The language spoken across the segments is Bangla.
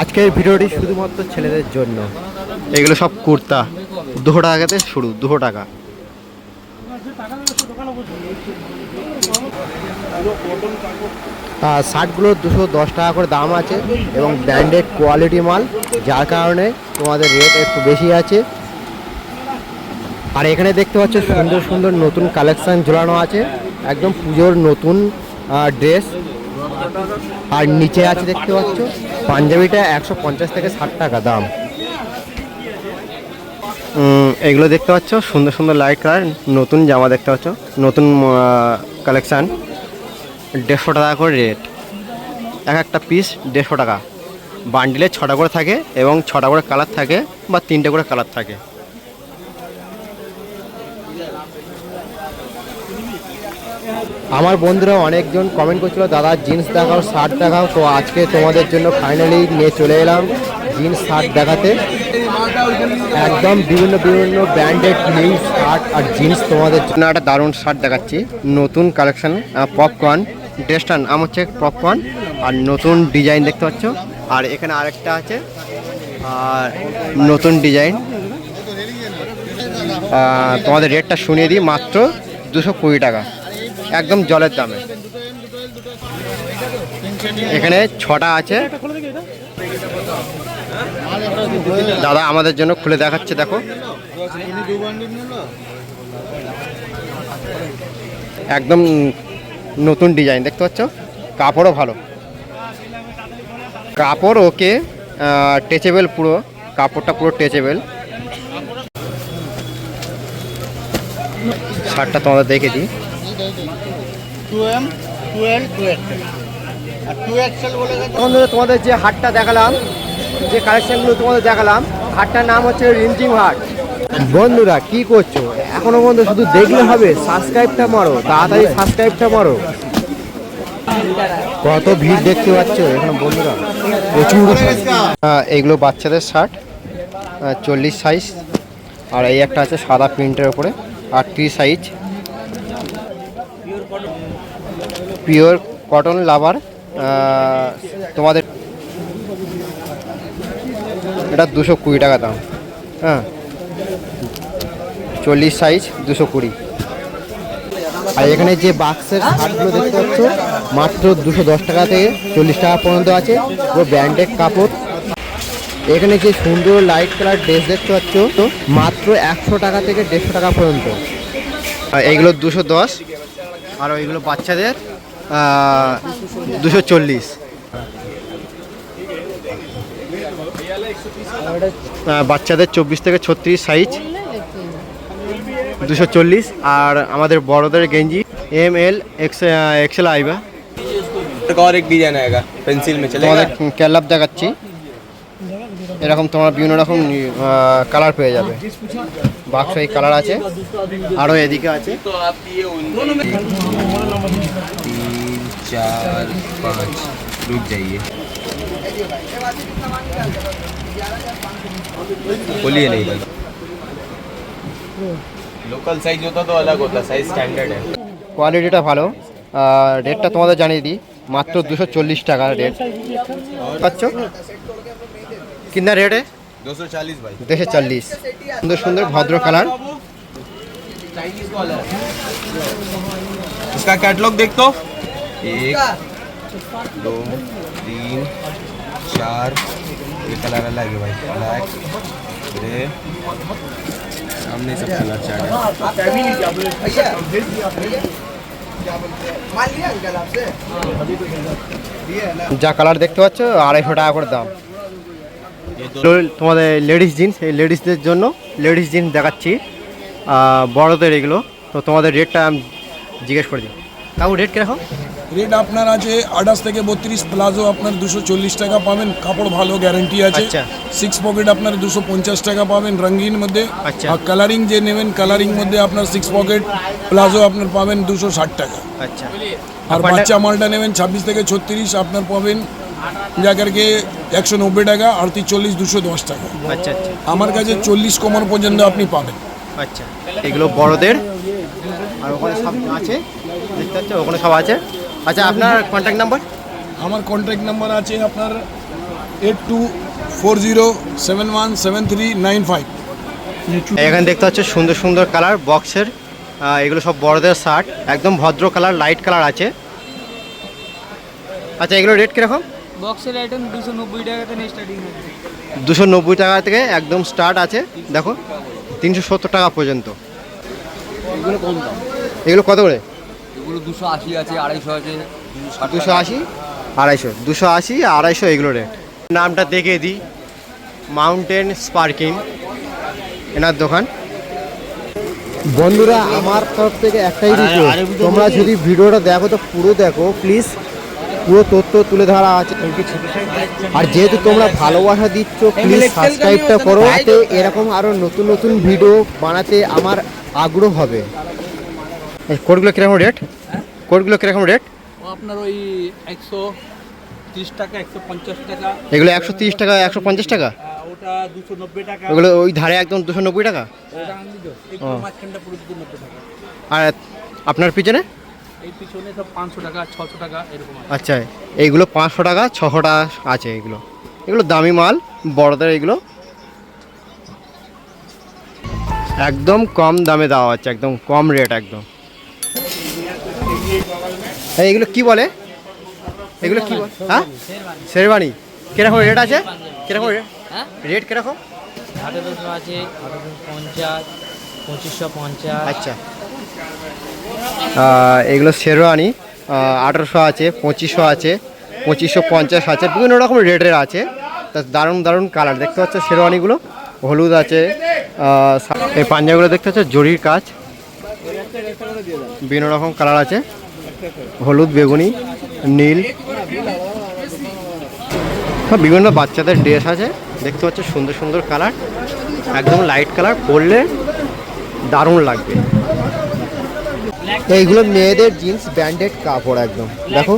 আজকের ভিডিওটি শুধুমাত্র ছেলেদের জন্য। এগুলো সব কুর্তা। দুশো টাকাতে শুরু দুশো টাকা। শার্টগুলো দুশো দশ টাকা করে দাম আছে এবং ব্র্যান্ডেড কোয়ালিটি মাল যার কারণে তোমাদের রেট একটু বেশি আছে। আর এখানে দেখতে পাচ্ছ সুন্দর সুন্দর নতুন কালেকশান ঝোলানো আছে। একদম পুজোর নতুন ড্রেস আর নিচে আছে দেখতে পাচ্ছ, পাঞ্জাবিটা একশো পঞ্চাশ থেকে ষাট টাকা দাম। এগুলো দেখতে পাচ্ছ, সুন্দর সুন্দর লাইট কালার নতুন জামা দেখতে পাচ্ছ, নতুন কালেকশান দেড়শো টাকা করে রেট এক একটা পিস দেড়শো টাকা। বান্ডিলে ছটা করে থাকে এবং ছটা করে কালার থাকে বা তিনটে করে কালার থাকে। আমার বন্ধুরা অনেকজন কমেন্ট করছিল, দাদা জিন্স দেখাও শার্ট দেখাও। তো আজকে তোমাদের জন্য ফাইনালি নিয়ে চলে এলাম জিন্স শার্ট দেখাতে। একদম বিভিন্ন বিভিন্ন ব্র্যান্ডেড নিউ শার্ট আর জিন্স তোমাদের জন্য। একটা দারুণ শার্ট দেখাচ্ছি। নতুন কালেকশান পপকর্ন ড্রেসটা নাম হচ্ছে পপকর্ন আর নতুন ডিজাইন দেখতে পাচ্ছ। আর এখানে আরেকটা আছে। আর নতুন ডিজাইন তোমাদের রেটটা শুনিয়ে দিই, মাত্র দুশো কুড়ি টাকা। একদম জলের দামে। এখানে ছটা আছে। দাদা আমাদের জন্য খুলে দেখাচ্ছে, দেখো। একদম নতুন ডিজাইন, দেখতে পাচ্ছ? কাপড়ও ভালো। কাপড় ওকে টেচেবেল পুরো, কাপড়টা পুরো টেচেবেল শার্টটা তোমাদের দেখে দিই। Two M two L two XL আর টু এক্সেল বলে গেছে। তোমাদের যে হাটটা দেখালাম যে কালেকশনগুলো তোমাদের দেখালাম হাটটার নাম হচ্ছে রিমঝিম হাট। বন্ধুরা কি করছ? এখনও পর্যন্ত শুধু দেখলে হবে সাবস্ক্রাইবটা মারো তাড়াতাড়ি সাবস্ক্রাইবটা মারো। কত ভিড় দেখতে পাচ্ছ এখানে বন্ধুরা? প্রচুর এগুলো বাচ্চাদের শার্ট চল্লিশ সাইজ আর এই একটা আছে সাদা প্রিন্টের ওপরে আটত্রিশ সাইজ পিওর কটন লাভার তোমাদের এটা দুশো কুড়ি টাকা দাম। হ্যাঁ। চল্লিশ সাইজ দুশো কুড়ি। আর এখানে যে বাক্সের শার্টগুলো দেখতে পাচ্ছ, মাত্র দুশো দশ টাকা থেকে চল্লিশ টাকা পর্যন্ত আছে, পুরো ব্র্যান্ডেড কাপড়। এখানে যে সুন্দর লাইট কালার ড্রেস দেখতে পাচ্ছ তো মাত্র একশো টাকা থেকে দেড়শো টাকা পর্যন্ত। এইগুলো দুশো দশ। আর ওইগুলো বাচ্চাদের দুশো চল্লিশ বাচ্চাদের চব্বিশ থেকে ছত্রিশ সাইজ দুশো চল্লিশ আর আমাদের বড়দের গেঞ্জি এম এল এক্স এক্সেল আইবা एक और एक डिजाइन आएगा पेंसिल में चलेगा তোমাদের ক্যালাপ দেখাচ্ছি এরকম তোমরা বিভিন্ন রকম কালার পেয়ে যাবে বাক্স এই কালার আছে আরও এদিকে আছে तो आप ये तीन चार पाँच रुक जाइए बोलिए नहीं भाई लोकल साइज होता तो अलग होता साइज स्टैंडर्ड है কোয়ালিটিটা ভালো রেটটা তোমাদের জানিয়ে দিই মাত্র দুশো চল্লিশ টাকা রেট পাচ্ছ কিনা রেটে दो सौ चालीस भाई দুশো চল্লিশ সুন্দর সুন্দর ভদ্র কালার चाइनीज वाला इसका कैटलॉग देख तो एक दो तीन चार ये कलर अलग है भाई ब्लैक ग्रे सामने सब कलर चार्ट है যা কালার দেখতে পাচ্ছ আড়াইশো টাকা করে দাম ये दो লো- তোমাদের লেডিস জিন্স এই লেডিসদের জন্য লেডিস জিন্স দেখাচ্ছি বড়দের এগুলো। তো তোমাদের রেটটা আমি জিজ্ঞেস করে দিই কাকু রেট কীরকম রেট আপনার আছে আঠাশ থেকে বত্রিশ প্লাজো আপনার দুশো চল্লিশ টাকা পাবেন কাপড় ভালো গ্যারেন্টি আছে। আচ্ছা। সিক্স পকেট আপনার দুশো পঞ্চাশ টাকা পাবেন রঙিন মধ্যে। আচ্ছা। আর কালারিং যে নেবেন কালারিং মধ্যে আপনার সিক্স পকেট প্লাজো আপনার পাবেন দুশো ষাট টাকা। আচ্ছা। আর বাচ্চা মালটা নেবেন ছাব্বিশ থেকে ছত্রিশ আপনার পাবেন যা করকে একশো নব্বই টাকা আড়তি চল্লিশ দুশো দশ টাকা। আচ্ছা আচ্ছা। আমার কাছে চল্লিশ কমর পর্যন্ত আপনি পাবেন। আচ্ছা এগুলো বড়দের আর ওখানে সব আছে দেখতে পাচ্ছ ওখানে সব আছে। আচ্ছা আপনার কন্ট্যাক্ট নাম্বার আমার কন্ট্যাক্ট নাম্বার আছে আপনার eight two four zero seven one seven three nine five এখানে দেখতে পাচ্ছ সুন্দর সুন্দর কালার বক্সের এগুলো সব বড়দের শার্ট একদম ভদ্র কালার লাইট কালার আছে। আচ্ছা এগুলো রেট কীরকম? বক্সের আইটেম দুশো নব্বই টাকা থেকে স্টার্টিং হচ্ছে দুশো নব্বই টাকা থেকে একদম স্টার্ট আছে দেখো তিনশো সত্তর টাকা পর্যন্ত। এগুলো কম দাম। এগুলো কত করে? এগুলো দুশো আশি আছে আড়াইশো আছে দুশো আশি? আড়াইশো। দুশো আশি আড়াইশো এগুলো রেট নামটা দেখে দিই। মাউন্টেন স্পার্কিং এনার দোকান। বন্ধুরা আমার তরফ থেকে একটাই রিকোয়েস্ট তোমরা যদি ভিডিওটা দেখো তো পুরো দেখো প্লিজ পুরো তথ্য তুলে ধরা আছে। আর যেহেতু তোমরা ভালোবাসা দিচ্ছ প্লিজ সাবস্ক্রাইবটা করো। যাতে এরকম আরও নতুন নতুন ভিডিও বানাতে আমার আগ্রহ হবে। কোডগুলো কীরকম রেট কোডগুলো কীরকম রেট আপনার ওই একশো তিরিশ টাকা একশো পঞ্চাশ টাকা। এগুলো একশো তিরিশ টাকা একশো পঞ্চাশ টাকা? ওটা দুশো নব্বই টাকা। ওগুলো ওই ধারে একদম তো। দুশো নব্বই টাকা। আর আপনার পিছনে? এই পিছনে সব পাঁচশো টাকা ছশো টাকা এরকম আচ্ছা এইগুলো পাঁচশো টাকা ছশো টাকা আছে এগুলো। এগুলো দামি মাল বড়দের এগুলো। একদম কম দামে দেওয়া হচ্ছে একদম কম রেট একদম। এই, এগুলো কি বলে? এগুলো কি বলে? হ্যাঁ? শেরবানি কীরকম রেট আছে? কীরকম রেট হ্যাঁ? রেট কীরকম? আঠেরোশো আছে আঠেরোশো পঞ্চাশ পঁচিশশো পঞ্চাশ। আচ্ছা। এগুলো শেরওয়ানি আঠেরোশো আছে, পঁচিশশো আছে, পঁচিশশো পঞ্চাশ আছে, বিভিন্ন রকম রেটের আছে। তা দারুণ দারুণ কালার দেখতে পাচ্ছ শেরওয়ানিগুলো? হলুদ আছে এই পাঞ্জাবিগুলো দেখতে পাচ্ছ জরির কাজ বিভিন্ন রকম কালার আছে। হলুদ, বেগুনি, নীল। বিভিন্ন বাচ্চাদের ড্রেস আছে। দেখতে পাচ্ছ সুন্দর সুন্দর কালার একদম লাইট কালার পরলে দারুণ লাগবে। এইগুলো মেয়েদের জিন্স ব্র্যান্ডেড কাপড় একদম। দেখো।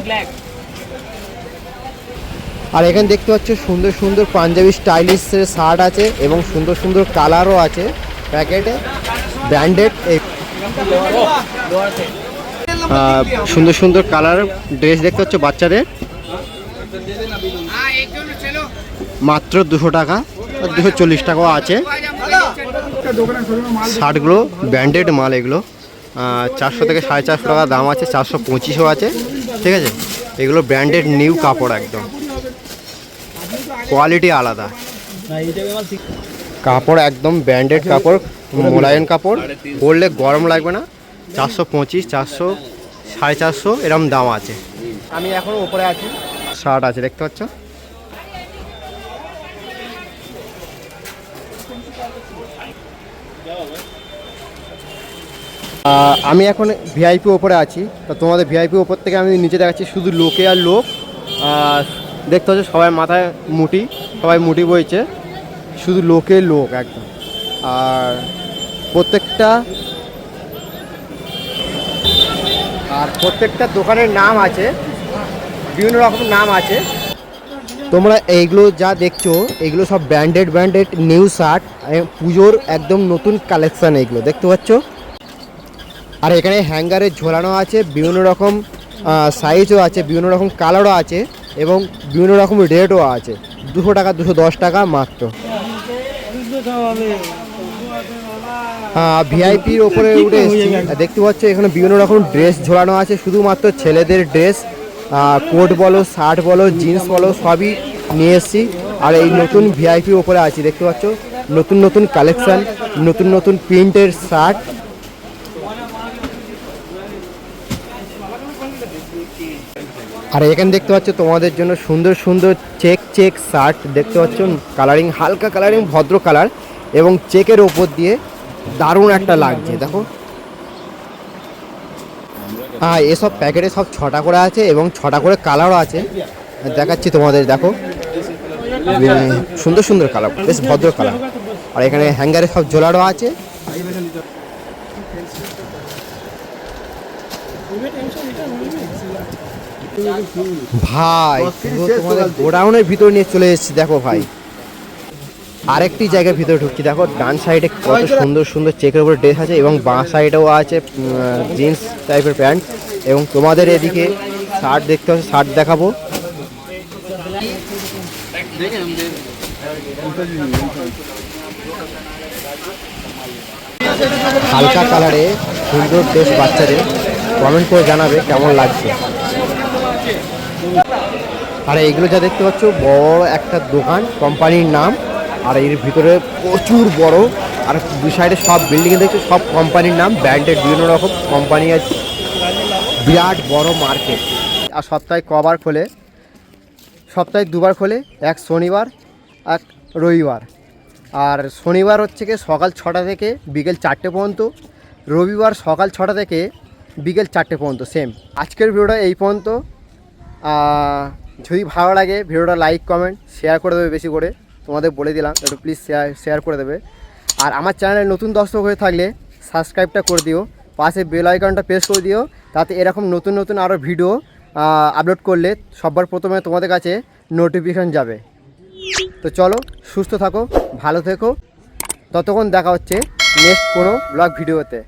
আর এখানে দেখতে পাচ্ছ, সুন্দর সুন্দর পাঞ্জাবি স্টাইলিশের শার্ট আছে এবং সুন্দর সুন্দর কালারও আছে। প্যাকেটে ব্র্যান্ডেড এই সুন্দর সুন্দর কালার ড্রেস দেখতে পাচ্ছ বাচ্চাদের। মাত্র দুশো টাকা দুশো চল্লিশ টাকাও আছে। শার্টগুলো ব্র্যান্ডেড মাল এগুলো। চারশো থেকে সাড়ে চারশো টাকা দাম আছে চারশো পঁচিশও আছে ঠিক আছে? এগুলো ব্র্যান্ডেড নিউ কাপড় একদম। কোয়ালিটি আলাদা। কাপড় একদম ব্র্যান্ডেড কাপড় মোলায়েম কাপড় পরলে গরম লাগবে না। চারশো পঁচিশ চারশো সাড়ে চারশো এরম দাম আছে। আমি এখন উপরে আছি। শার্ট আছে দেখতে পাচ্ছ? আহ, আমি এখন ভিআইপি ওপরে আছি। তো তোমাদের ভিআইপি ওপর থেকে আমি নিচে দেখাচ্ছি শুধু লোকে আর লোক। আর দেখতে হচ্ছে সবাই মাথায় মুটি সবাই মুটি বইছে। শুধু লোকে লোক একদম। আর প্রত্যেকটা আর প্রত্যেকটা দোকানের নাম আছে। বিভিন্ন রকম নাম আছে। তোমরা এইগুলো যা দেখছ এগুলো সব ব্র্যান্ডেড ব্র্যান্ডেড নিউ শার্ট পুজোর একদম নতুন কালেকশান এগুলো দেখতে পাচ্ছ? আর এখানে হ্যাঙ্গারে ঝোলানো আছে বিভিন্ন রকম সাইজও আছে বিভিন্ন রকম কালারও আছে এবং বিভিন্ন রকম রেটও আছে। দুশো টাকা দুশো দশ টাকা মাত্র। ভিআইপির ওপরে উঠে এসেছি। দেখতে পাচ্ছ এখানে বিভিন্ন রকম ড্রেস ঝোলানো আছে শুধুমাত্র ছেলেদের ড্রেস কোট বলো শার্ট বলো জিন্স বলো সবই নিয়ে এসেছি। আর এই নতুন ভিআইপির ওপরে আছি দেখতে পাচ্ছ? নতুন নতুন কালেকশন নতুন নতুন প্রিন্টের শার্ট আর এখানে দেখতে পাচ্ছ তোমাদের জন্য সুন্দর সুন্দর চেক চেক শার্ট দেখতে পাচ্ছ কালারিং হালকা কালারিং ভদ্র কালার এবং চেকের ওপর দিয়ে দারুণ একটা লাগছে, দেখো। হ্যাঁ এসব প্যাকেটে সব ছটা করে আছে এবং ছটা করে কালারও আছে। দেখাচ্ছি তোমাদের, দেখো। সুন্দর সুন্দর কালার বেশ ভদ্র কালার আর এখানে হ্যাঙ্গারে সব ঝোলারও আছে। ভাই তোমাদের গোডাউনের ভিতর নিয়ে চলে এসেছি, দেখো ভাই। আরেকটি জায়গার ভিতরে ঢুকছি, দেখো, ডান সাইডে কত সুন্দর সুন্দর চেকের উপরে ড্রেস আছে এবং বাঁ সাইডেও আছে জিন্স টাইপের প্যান্ট এবং তোমাদের এদিকে শার্ট দেখতে হচ্ছে শার্ট দেখাবো। হালকা কালারে সুন্দর ড্রেস বাচ্চাদের। কমেন্ট করে জানাবে কেমন লাগছে। আর এইগুলো যা দেখতে পাচ্ছ, বড় একটা দোকান, কোম্পানির নাম, আর এর ভিতরে প্রচুর বড়, আর দু সাইডে সব বিল্ডিং দেখছ, সব কোম্পানির নাম ব্র্যান্ডেড বিভিন্ন রকম কোম্পানি আছে। বিরাট বড় মার্কেট আর সপ্তাহে কবার খোলে, সপ্তাহে দুবার খোলে, এক শনিবার, এক রবিবার। আর শনিবার হচ্ছে কি সকাল ছটা থেকে বিকেল চারটে পর্যন্ত, রবিবার সকাল ছটা থেকে বিকেল চারটে পর্যন্ত সেম আজকের ভিডিওটা এই পর্যন্ত। যদি ভালো লাগে ভিডিওটা লাইক কমেন্ট শেয়ার করে দেবে বেশি করে। তোমাদের বলে দিলাম, একটু প্লিজ শেয়ার শেয়ার করে দেবে। আর আমার চ্যানেলে নতুন দর্শক হয়ে থাকলে সাবস্ক্রাইবটা করে দিও। পাশে বেল আইকনটা প্রেস করে দিও, তাতে এরকম নতুন নতুন আরও ভিডিও আপলোড করলে সবার প্রথমে তোমাদের কাছে নোটিফিকেশান যাবে। তো চলো, সুস্থ থাকো, ভালো থেকো। ততক্ষণ দেখা হচ্ছে নেক্সট কোনো ব্লগ ভিডিওতে